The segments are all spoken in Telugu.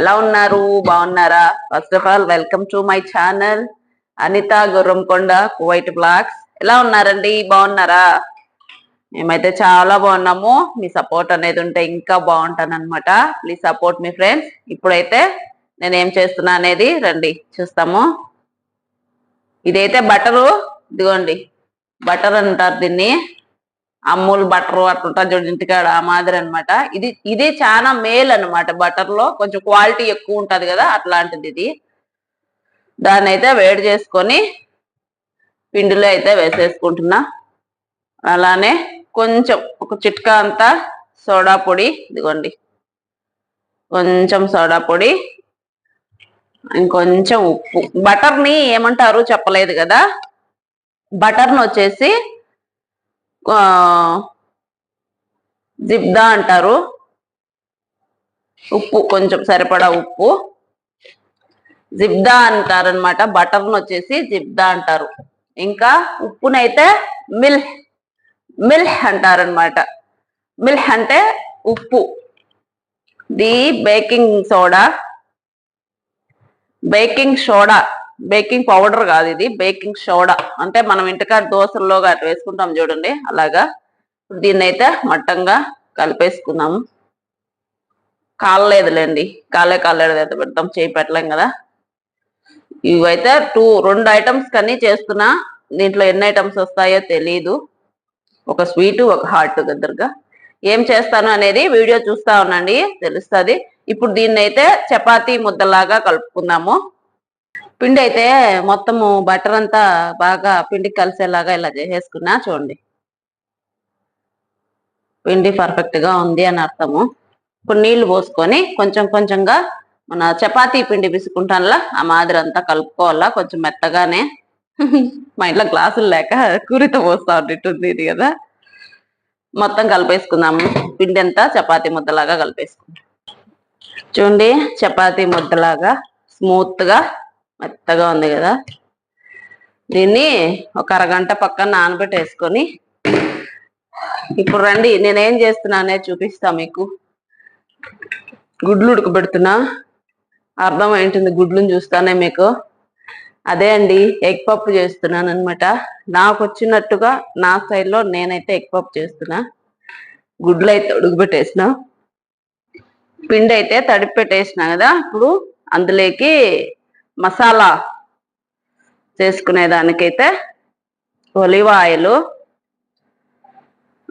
ఎలా ఉన్నారు? బాగున్నారా? First of all welcome to my channel Anitha Gurramkonda Kuwait blogs ఎలా ఉన్నారండి? బాగున్నారా? మేమైతే చాలా బాగున్నాము. మీ సపోర్ట్ అనేది ఉంటే ఇంకా బాగుంటాను అనమాట ప్లీజ్ సపోర్ట్ మీ ఫ్రెండ్స్ ఇప్పుడైతే నేను ఏం చేస్తున్నా అనేది రండి చూస్తాము. ఇదైతే బటరు. ఇదిగోండి. బటర్ అంటారు దీన్ని. అమ్ములు బటర్ అట్లా చూడండి ఇంటికాడ ఆ మాదిరి అనమాట ఇది ఇది చాలా మేల్ అనమాట బటర్లో కొంచెం క్వాలిటీ ఎక్కువ ఉంటది కదా అట్లాంటిది ఇది. దాన్ని అయితే వేడి చేసుకొని పిండిలో అయితే వేసేసుకుంటున్నా. అలానే కొంచెం ఒక చిట్కా అంతా సోడా పొడి ఇదిగోండి. కొంచెం సోడా పొడి ఇంకొంచెం ఉప్పు. బటర్ని ఏమంటారు చెప్పలేదు కదా. బటర్ని వచ్చేసి జిబ్దా అంటారు. ఉప్పు కొంచెం సరిపడా ఉప్పు. జిబ్దా అంటారనమాట బటర్ను వచ్చేసి జిబ్దా అంటారు. ఇంకా ఉప్పునైతే మిల్హ్ మిల్హ్ అంటారనమాట మిల్హ్ అంటే ఉప్పు. The baking soda. Baking soda. Baking powder కాదు ఇది బేకింగ్ సోడా. అంటే మనం ఇంటికాడ దోశల్లో అటు వేసుకుంటాం చూడండి అలాగా. దీన్ని అయితే మట్టంగా కలిపేసుకుందాము. కాలలేదులేండి కాలే కాలేదు అయితే పెడతాం చేయి పెట్టలేం కదా. ఇవైతే టూ రెండు ఐటమ్స్ కన్నీ చేస్తున్నా దీంట్లో ఎన్ని ఐటమ్స్ వస్తాయో తెలీదు. ఒక స్వీట్ ఒక హాట్ దగ్గరగా ఏం చేస్తాను అనేది వీడియో చూస్తా ఉండండి తెలుస్తుంది. ఇప్పుడు దీన్ని అయితే చపాతీ ముద్దలాగా కలుపుకుందాము. పిండి అయితే మొత్తము బటర్ అంతా బాగా పిండికి కలిసేలాగా ఇలా చేసేసుకున్నా చూడండి. పిండి పర్ఫెక్ట్గా ఉంది అని అర్థము. ఇప్పుడు నీళ్ళు పోసుకొని కొంచెం కొంచెంగా మన చపాతీ పిండి పిసుకుంటానులా ఆ మాదిరి అంతా కలుపుకోవాలా కొంచెం మెత్తగానే మా ఇంట్లో గ్లాసులు లేక కూరితో పోస్తా ఉన్నట్టుంది ఇది కదా. మొత్తం కలిపేసుకుందాము పిండి అంతా చపాతీ ముద్దలాగా కలిపేసుకుందాం. చూడండి చపాతీ ముద్దలాగా స్మూత్గా మెత్తగా ఉంది కదా. దీన్ని ఒక అరగంట పక్కన నానబెట్టేసుకొని ఇప్పుడు రండి నేనేం చేస్తున్నానే చూపిస్తా మీకు. గుడ్లు ఉడకబెడుతున్నా. అర్థం ఏంటుంది గుడ్లను చూస్తానే మీకు. అదే అండి ఎగ్ పప్పు చేస్తున్నాను అనమాట నాకు వచ్చినట్టుగా నా స్టైల్లో నేనైతే ఎగ్ పప్పు చేస్తున్నా. గుడ్లు అయితే ఉడకబెట్టేసిన. పిండి అయితే తడిపి పెట్టేసిన కదా. ఇప్పుడు అందులోకి మసాలా చేసుకునే దానికైతే ఒలివ ఆయిల్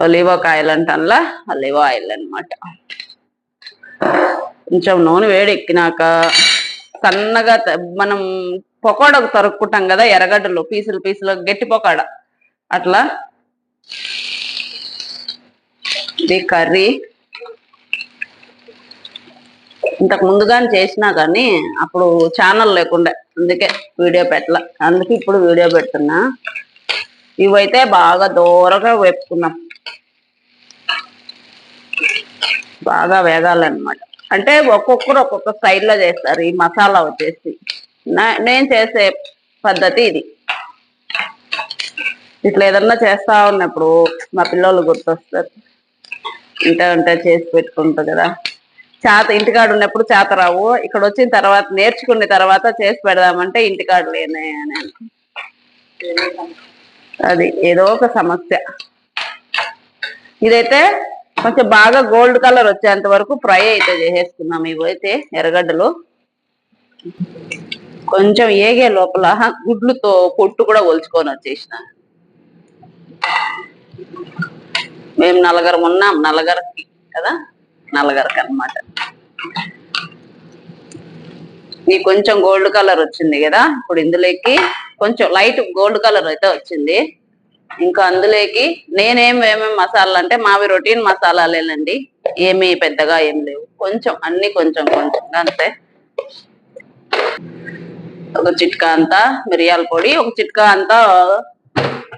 ఒలివ కాయలు అంటానులా ఒలివ ఆయిల్ అన్నమాట కొంచెం నూనె వేడి ఎక్కినాక సన్నగా మనం పకోడాకు తరుక్కుంటాం కదా ఎర్రగడ్డలు పీసులు పీసులు గట్టి పకోడ అట్లా. ఇది కర్రీ. ఇంతకు ముందుగానే చేసినా కానీ అప్పుడు ఛానల్ లేకుండా. అందుకే వీడియో పెట్టల. అందుకే ఇప్పుడు వీడియో పెడుతున్నా. ఇవైతే బాగా దూరగా వేపుకున్నాం. బాగా వేగాలన్నమాట. అంటే ఒక్కొక్కరు ఒక్కొక్క స్టైల్లో చేస్తారు. ఈ మసాలా వచ్చేసి. నేను చేసే పద్ధతి ఇది. ఇట్లా ఏదన్నా చేస్తా ఉన్నప్పుడు మా పిల్లలు గుర్తొస్తారు. ఇంటే ఉంటే చేసి పెట్టుకుంటారు కదా. చేత ఇంటికాడ ఉన్నప్పుడు చేత రావు. ఇక్కడ వచ్చిన తర్వాత నేర్చుకున్న తర్వాత చేసి పెడదామంటే ఇంటికాడ లేనే అని అది ఏదో ఒక సమస్య. ఇదైతే కొంచెం బాగా గోల్డ్ కలర్ వచ్చేంత వరకు ఫ్రై అయితే చేసేసుకున్నాం. ఇవైతే ఎర్రగడ్డలు. కొంచెం ఏగే లోపల గుడ్లుతో పొట్టు కూడా ఒలుచుకొని వచ్చేసిన. మేము నలగరం ఉన్నాం నలగరకి కదా? నలుగురికి అన్నమాట ఇది కొంచెం గోల్డ్ కలర్ వచ్చింది కదా ఇప్పుడు ఇందులోకి కొంచెం లైట్ గోల్డ్ కలర్ అయితే వచ్చింది. ఇంకా అందులోకి నేనేం ఏమేమి మసాలాలు అంటే మావి రొటీన్ మసాలాలేనండి ఏమి పెద్దగా ఏం లేవు. కొంచెం అన్ని కొంచెం కొంచెం అంతే. ఒక చిట్కా అంతా మిరియాల పొడి ఒక చిట్కా అంతా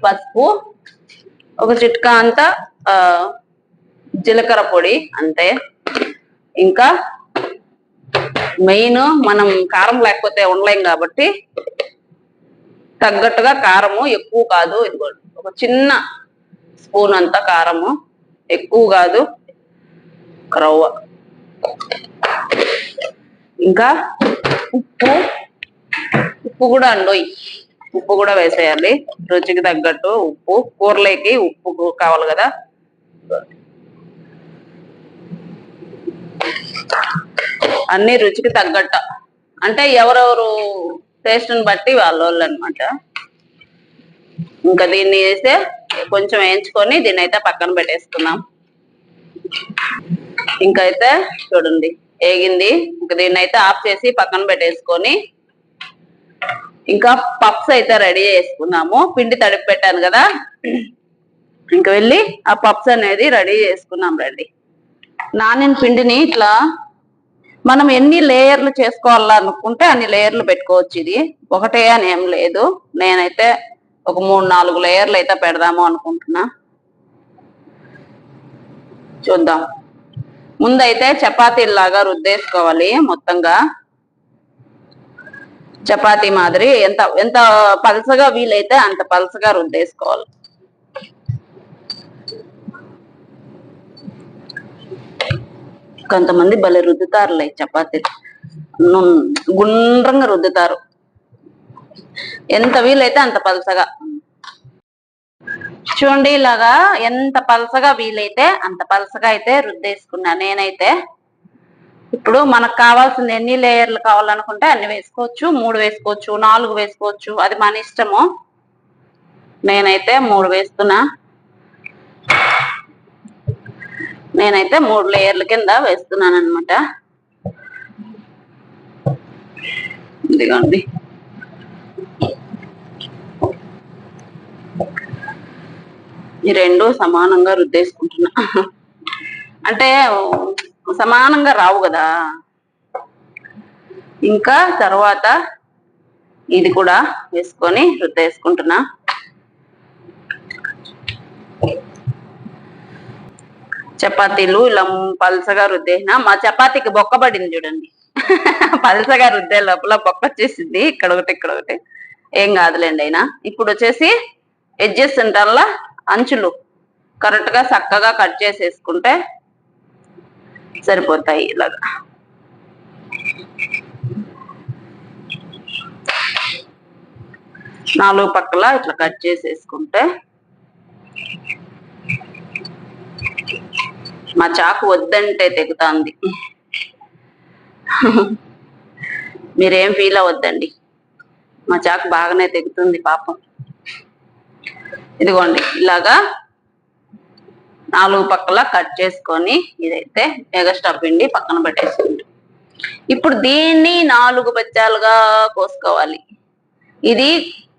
పసుపు ఒక చిట్కా అంతా జీలకర్ర పొడి అంతే ఇంకా మెయిన్ మనం కారం లేకపోతే ఉండలేం కాబట్టి తగ్గట్టుగా కారము ఎక్కువ కాదు. ఇదిగోండి ఒక చిన్న స్పూన్ అంత కారము ఎక్కువ కాదు. రవ్వ. ఇంకా ఉప్పు ఉప్పు కూడా అండి. ఉప్పు కూడా వేసేయాలి. రుచికి తగ్గట్టు ఉప్పు కూరలేకి ఉప్పు కావాలి కదా. అన్ని రుచికి తగ్గట్టు. అంటే ఎవరెవరు టేస్ట్ని బట్టి వాళ్ళ వాళ్ళు అనమాట ఇంకా దీన్ని వేస్తే కొంచెం వేయించుకొని దీన్ని అయితే పక్కన పెట్టేసుకున్నాం ఇంకా అయితే చూడండి ఏగింది ఇంకా దీన్ని అయితే ఆఫ్ చేసి పక్కన పెట్టేసుకొని ఇంకా పప్స్ అయితే రెడీ చేసుకున్నాము పిండి తడిపి పెట్టాను కదా. ఇంకా వెళ్ళి ఆ పప్స్ అనేది రెడీ చేసుకున్నాం రండి. నానిన పిండిని ఇట్లా మనం ఎన్ని లేయర్లు చేసుకోవాలనుకుంటే అన్ని లేయర్లు పెట్టుకోవచ్చు ఇది. ఒకటే అని ఏం లేదు. నేనైతే ఒక మూడు నాలుగు లేయర్లు అయితే పెడదాము అనుకుంటున్నా. చూద్దాం. ముందైతే చపాతీలాగా రుద్దేసుకోవాలి మొత్తంగా. చపాతీ మాదిరి ఎంత ఎంత పలసగా వీలైతే అంత పలసగా రుద్దేసుకోవాలి. కొంతమంది భలే రుద్దుతారులే చపాతీలు. గుండ్రంగా రుద్దుతారు. ఎంత వీలైతే అంత పలసగా. చూడండి ఇలాగా ఎంత పలసగా వీలైతే అంత పలసగా అయితే రుద్దేసుకున్నా. నేనైతే ఇప్పుడు మనకు కావాల్సిన ఎన్ని లేయర్లు కావాలనుకుంటే అన్ని వేసుకోవచ్చు మూడు వేసుకోవచ్చు నాలుగు వేసుకోవచ్చు. అది మన ఇష్టము. నేనైతే మూడు వేస్తున్నా. నేనైతే మూడు లేయర్ల కింద వేస్తున్నాను అనమాట ఇదిగోండి. ఈ రెండు సమానంగా రుద్దేసుకుంటున్నా. అంటే సమానంగా రావు కదా. ఇంకా తర్వాత ఇది కూడా వేసుకొని రుద్దేసుకుంటున్నా. చపాతీలు ఇలా పలసగా రుద్దేసిన మా చపాతీకి బొక్క పడింది చూడండి. పల్సగా రుద్దే లోపల బొక్క వచ్చేసింది. ఇక్కడ ఒకటి ఇక్కడ ఒకటి. ఏం కాదులేండి అయినా. ఇప్పుడు వచ్చేసి ఎడ్జెస్ ఉంటారా అంచులు. కరెక్ట్గా చక్కగా కట్ చేసేసుకుంటే సరిపోతాయి ఇలాగా. నాలుగు పక్కల ఇట్లా కట్ చేసేసుకుంటే మా చాకు వద్దంటే తెగుతాంది. మీరేం ఫీల్ అవ్వద్దండి. మా చాకు బాగానే తెగుతుంది పాపం. ఇదిగోండి ఇలాగా నాలుగు పక్కల కట్ చేసుకొని ఇదైతే మెగాస్టార్ పిండి పక్కన పెట్టేసుకోండి ఇప్పుడు దీన్ని నాలుగు బచ్చాలుగా కోసుకోవాలి. ఇది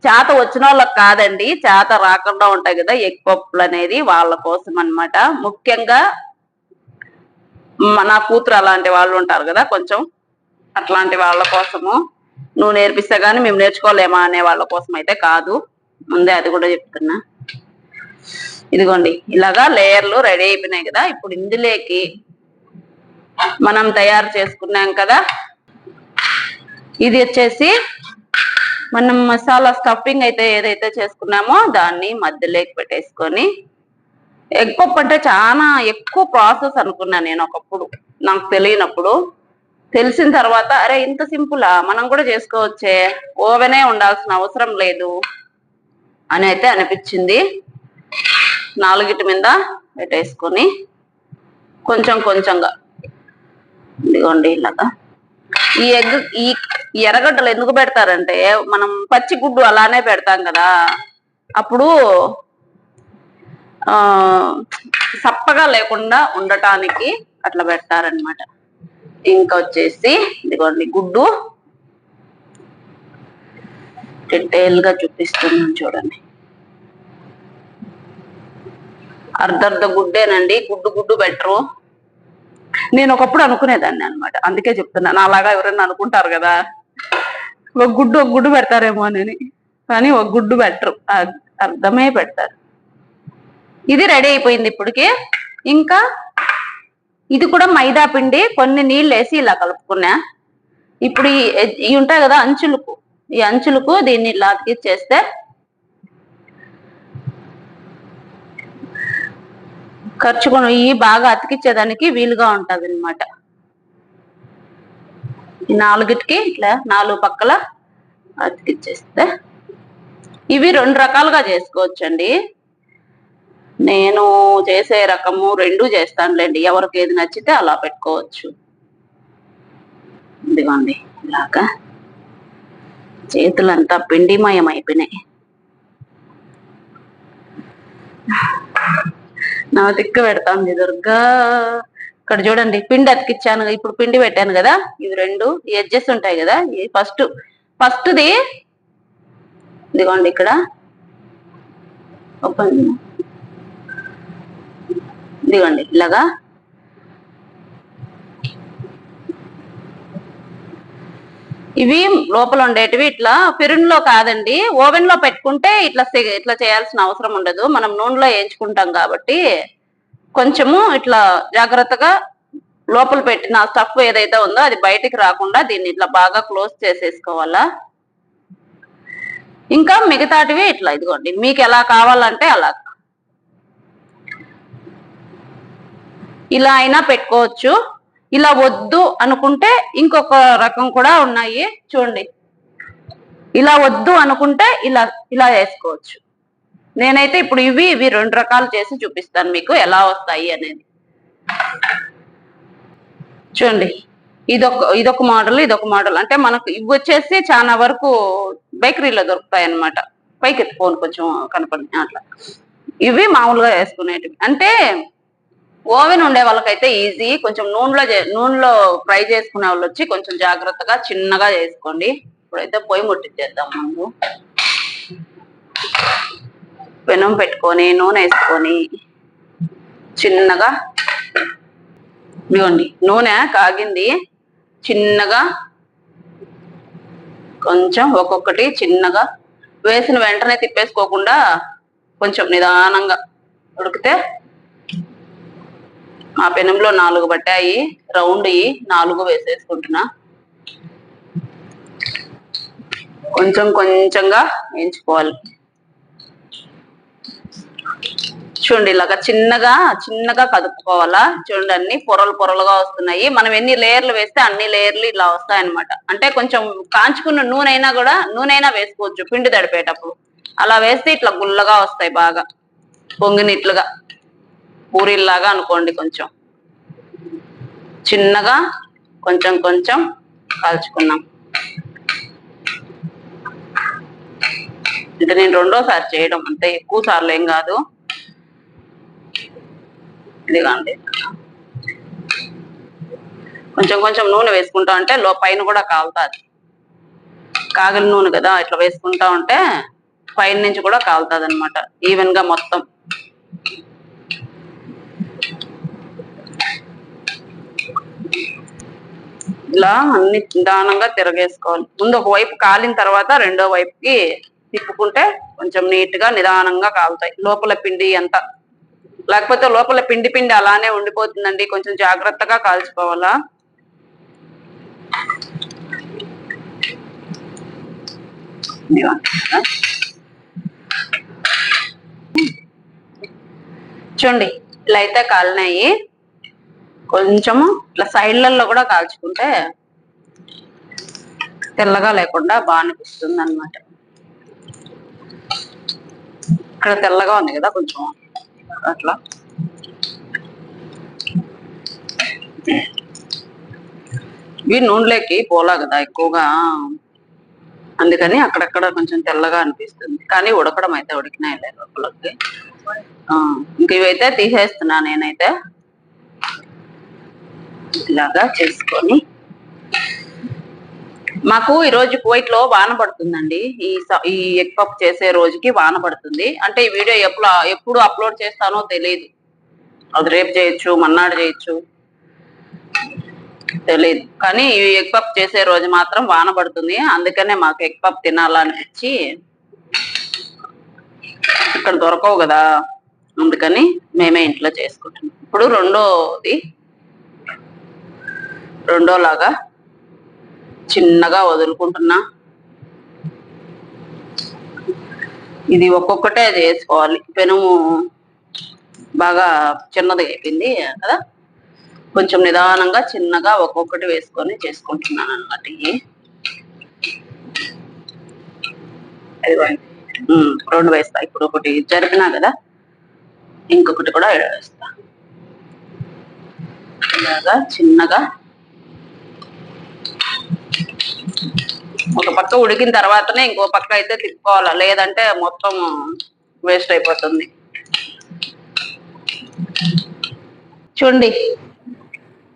చేత వచ్చిన వాళ్ళకి కాదండి చేత రాకుండా ఉంటాయి కదా ఎగ్ పప్పులు అనేది వాళ్ళ కోసం అన్నమాట. ముఖ్యంగా నా కూతురు అలాంటి వాళ్ళు ఉంటారు కదా కొంచెం. అట్లాంటి వాళ్ళ కోసము. నువ్వు నేర్పిస్తే గానీ మేము నేర్చుకోలేమా అనే వాళ్ళ కోసం అయితే కాదు. ముందే అది కూడా చెప్తున్నా. ఇదిగోండి ఇలాగా లేయర్లు రెడీ అయిపోయినాయి కదా. ఇప్పుడు ఇందులోకి మనం తయారు చేసుకున్నాం కదా. ఇది వచ్చేసి మనం మసాలా స్టఫింగ్ అయితే ఏదైతే చేసుకున్నామో దాన్ని మధ్యలోకి పెట్టేసుకొని ఎగ్ పప్పు అంటే చాలా ఎక్కువ ప్రాసెస్ అనుకున్నా నేను ఒకప్పుడు. నాకు తెలియనప్పుడు. తెలిసిన తర్వాత అరే ఇంత సింపులా మనం కూడా చేసుకోవచ్చే. ఓవెనే ఉండాల్సిన అవసరం లేదు. అని అయితే అనిపించింది. నాలుగిటి మీద పెట్టేసుకొని కొంచెం కొంచెంగా. ఇదిగోండి ఇలాగా. ఈ ఎగ్ ఈ ఈ ఎర్రగడ్డలు ఎందుకు పెడతారంటే మనం పచ్చి గుడ్డు అలానే పెడతాం కదా. అప్పుడు ఆ సప్పగా లేకుండా ఉండటానికి అట్లా పెడతారనమాట ఇంకా వచ్చేసి ఇదిగోండి గుడ్డు. డీటెయిల్గా చూపిస్తున్నాను చూడండి. అర్ధర్ధ గుడ్డేనండి గుడ్డు గుడ్డు బెటరు. నేను ఒకప్పుడు అనుకునేదాన్ని అన్నమాట. అందుకే చెప్తున్నాను అలాగా ఎవరైనా అనుకుంటారు కదా. ఒక గుడ్డు ఒక గుడ్డు పెడతారేమో అని. కానీ ఒక గుడ్డు బెటరు. అర్థమే పెడతారు. ఇది రెడీ అయిపోయింది ఇప్పటికి. ఇంకా ఇది కూడా మైదా పిండి కొన్ని నీళ్ళు వేసి ఇలా కలుపుకున్నా. ఇప్పుడు ఈ ఉంటాయి కదా అంచులకు ఈ అంచులకు దీన్ని ఇలా చేస్తే ఖర్చుకొని ఇవి బాగా అతికిచ్చేదానికి వీలుగా ఉంటుంది అనమాట ఈ నాలుగిటికి ఇట్లా నాలుగు పక్కల అతికిచ్చేస్తే ఇవి రెండు రకాలుగా చేసుకోవచ్చండి. నేను చేసే రకము రెండు చేస్తానులేండి. ఎవరికి ఏది నచ్చితే అలా పెట్టుకోవచ్చు. ఇదిగోండి ఇలాగా. చేతులంతా పిండిమయం అయిపోయినాయి. నా దిక్కు పెడతాంది దుర్గా. ఇక్కడ చూడండి పిండి అతికిచ్చాను. ఇప్పుడు పిండి పెట్టాను కదా ఇవి రెండు ఎడ్జెస్ ఉంటాయి కదా ఇది ఫస్ట్ ఫస్ట్ది. ఇదిగోండి ఇక్కడ. ఓపెన్. ఇదిగోండి ఇలాగా. ఇవి లోపల ఉండేటివి ఇట్లా పిరున్లో కాదండి. ఓవెన్లో పెట్టుకుంటే ఇట్లా ఇట్లా చేయాల్సిన అవసరం ఉండదు. మనం నూనెలో వేయించుకుంటాం కాబట్టి కొంచెము ఇట్లా జాగ్రత్తగా లోపల పెట్టిన స్టఫ్ ఏదైతే ఉందో అది బయటికి రాకుండా దీన్ని ఇట్లా బాగా క్లోజ్ చేసేసుకోవాలా. ఇంకా మిగతాటివి ఇట్లా ఇదిగోండి మీకు ఎలా కావాలంటే అలా ఇలా అయినా పెట్టుకోవచ్చు. ఇలా వద్దు అనుకుంటే ఇంకొక రకం కూడా ఉన్నాయి. చూడండి. ఇలా వద్దు అనుకుంటే ఇలా ఇలా వేసుకోవచ్చు. నేనైతే ఇప్పుడు ఇవి ఇవి రెండు రకాలు చేసి చూపిస్తాను మీకు ఎలా వస్తాయి అనేది. చూడండి. ఇదొక ఇదొక మోడల్ ఇదొక మోడల్. అంటే మనకు ఇవి వచ్చేసి చాలా వరకు బేకరీలో దొరుకుతాయి అన్నమాట. పైకి ఫోన్ కొంచెం కనపడి అట్లా. ఇవి మామూలుగా వేసుకునేటివి. అంటే ఓవెన్ ఉండే వాళ్ళకైతే ఈజీ. కొంచెం నూనెలో చే- నూనెలో ఫ్రై చేసుకునే వాళ్ళు వచ్చి కొంచెం జాగ్రత్తగా చిన్నగా చేసుకోండి. ఇప్పుడైతే పొయ్యి ముట్టించేద్దాం ముందు. పెనం పెట్టుకొని నూనె వేసుకొని చిన్నగా ఇదిగోండి నూనె కాగింది. చిన్నగా కొంచెం ఒక్కొక్కటి చిన్నగా వేసిన వెంటనే తిప్పేసుకోకుండా కొంచెం నిదానంగా ఉడికితే మా పెనంలో నాలుగు పట్టాయి. రౌండ్ నాలుగు వేసేసుకుంటున్నా. కొంచెం కొంచెంగా వేయించుకోవాలి. చూడండి ఇలాగా చిన్నగా చిన్నగా కదుపుకోవాలా? చూడండి అన్ని పొరలు పొరలుగా వస్తున్నాయి. మనం ఎన్ని లేయర్లు వేస్తే అన్ని లేయర్లు ఇలా వస్తాయన్నమాట. అంటే కొంచెం కాంచుకున్న నూనె అయినా కూడా నూనె అయినా వేసుకోవచ్చు పిండి తడిపేటప్పుడు. అలా వేస్తే ఇట్లా గుల్లగా వస్తాయి బాగా. పొంగినిట్లుగా. పూరీల్లాగా అనుకోండి కొంచెం. చిన్నగా కొంచెం కొంచెం కాల్చుకున్నాం. ఇది నేను రెండోసారి చేయడం అంటే ఎక్కువ సార్లు ఏం కాదు. ఇదిగోండి కొంచెం కొంచెం నూనె వేసుకుంటా ఉంటే లో పైన కూడా కాలుతుంది. కాగిన నూనె కదా ఇట్లా వేసుకుంటా ఉంటే పైన నుంచి కూడా కాలుతుంది అనమాట ఈవెన్గా మొత్తం. ఇలా అన్ని నిదానంగా తిరగేసుకోవాలి. ముందు ఒక వైపు కాలిన తర్వాత రెండో వైపుకి తిప్పుకుంటే కొంచెం నీట్గా నిదానంగా కాలుతాయి. లోపల పిండి అంతా లేకపోతే లోపల పిండి పిండి అలానే ఉండిపోతుందండి. కొంచెం జాగ్రత్తగా కాల్చుకోవాలా? చూడండి ఇలా అయితే కాలినాయి. కొంచెము ఇట్లా సైడ్లలో కూడా కాల్చుకుంటే తెల్లగా లేకుండా బాగా అనిపిస్తుంది అనమాట ఇక్కడ తెల్లగా ఉంది కదా కొంచెం అట్లా. ఇవి నూనెలోకి పోలా కదా ఎక్కువగా. అందుకని అక్కడక్కడ కొంచెం తెల్లగా అనిపిస్తుంది. కానీ ఉడకడం అయితే ఉడికినాయి లోపలకి. ఆ, ఇంక ఇవైతే తీసేస్తున్నా నేనైతే. ఇలాగా చేసుకొని. మాకు ఈ రోజు కువైట్లో వాన పడుతుందండి. ఈ స- ఈ ఎగ్ పప్ చేసే రోజుకి వాన పడుతుంది. అంటే ఈ వీడియో ఎప్పుడు ఎప్పుడు అప్లోడ్ చేస్తానో తెలియదు అది రేపు చేయొచ్చు మన్నాడు చేయొచ్చు. తెలియదు కానీ ఈ ఎగ్ పప్ చేసే రోజు మాత్రం వాన పడుతుంది. అందుకనే మాకు ఎగ్ పప్ తినాలనిపించి ఇక్కడ దొరకవు కదా. అందుకని మేమే ఇంట్లో చేసుకుంటున్నాం. ఇప్పుడు రెండోది రెండోలాగా చిన్నగా వదులుకుంటున్నా. ఇది ఒక్కొక్కటే చేసుకోవాలి పెనుము బాగా చిన్నది అయిపోయింది కదా? కొంచెం నిదానంగా చిన్నగా ఒక్కొక్కటి వేసుకొని చేసుకుంటున్నాను అనమాట ఇవి. రెండు వేస్తా. ఇప్పుడు ఒకటి జరిపినా కదా? ఇంకొకటి కూడా ఏడు వేస్తా. ఇలాగా చిన్నగా ఒక పక్క ఉడికిన తర్వాతనే ఇంకో పక్క అయితే తిప్పుకోవాలా? లేదంటే మొత్తం వేస్ట్ అయిపోతుంది. చూడండి.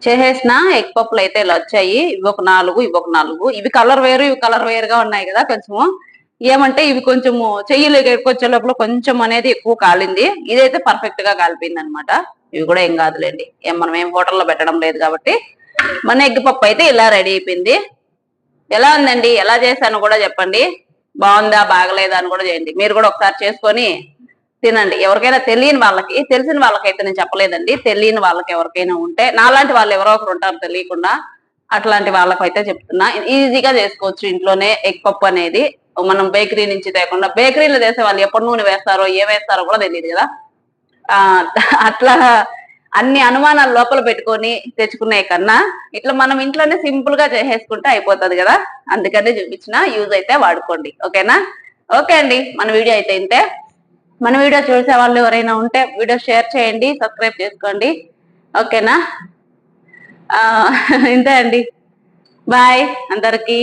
చేసేసిన ఎగ్ పప్పులు అయితే ఇలా వచ్చాయి. ఇవి ఒక నాలుగు ఇవి ఒక నాలుగు. ఇవి కలర్ వేరు ఇవి కలర్ వేరుగా ఉన్నాయి కదా కొంచెము. ఏమంటే ఇవి కొంచెము చెయ్యిలోకి ఎక్కువచ్చే లోపల కొంచెం అనేది ఎక్కువ కాలింది. ఇదైతే పర్ఫెక్ట్గా కాలిపోయింది అనమాట ఇవి కూడా ఏం కాదులేండి. ఏం మనం ఏం హోటల్లో పెట్టడం లేదు కాబట్టి. మన ఎగ్ పప్పు అయితే ఇలా రెడీ అయిపోయింది. ఎలా ఉందండి? ఎలా చేశాను కూడా చెప్పండి. బాగుందా? బాగలేదా అని కూడా చేయండి. మీరు కూడా ఒకసారి చేసుకొని తినండి. ఎవరికైనా తెలియని వాళ్ళకి తెలిసిన వాళ్ళకైతే నేను చెప్పలేదండి. తెలియని వాళ్ళకి ఎవరికైనా ఉంటే నాలాంటి వాళ్ళు ఎవరో ఒకరు ఉంటారు తెలియకుండా అట్లాంటి వాళ్ళకైతే చెప్తున్నా. ఈజీగా చేసుకోవచ్చు ఇంట్లోనే ఎగ్ పప్పు అనేది. మనం బేకరీ నుంచి తేకుండా బేకరీలో చేసే వాళ్ళు ఎప్పుడు నూనె వేస్తారో ఏ వేస్తారో కూడా తెలియదు కదా. అట్లా అన్ని అనుమానాలు లోపల పెట్టుకొని తెచ్చుకునే కన్నా ఇట్లా మనం ఇంట్లోనే సింపుల్గా చేసేసుకుంటే అయిపోతుంది కదా? అందుకనే చూపించిన యూజ్ అయితే వాడుకోండి. ఓకేనా? ఓకే అండి. మన వీడియో అయితే ఇంతే. మన వీడియో చూసే వాళ్ళు ఎవరైనా ఉంటే వీడియో షేర్ చేయండి సబ్స్క్రైబ్ చేసుకోండి. ఓకేనా? ఇంతే అండి. బాయ్ అందరికీ.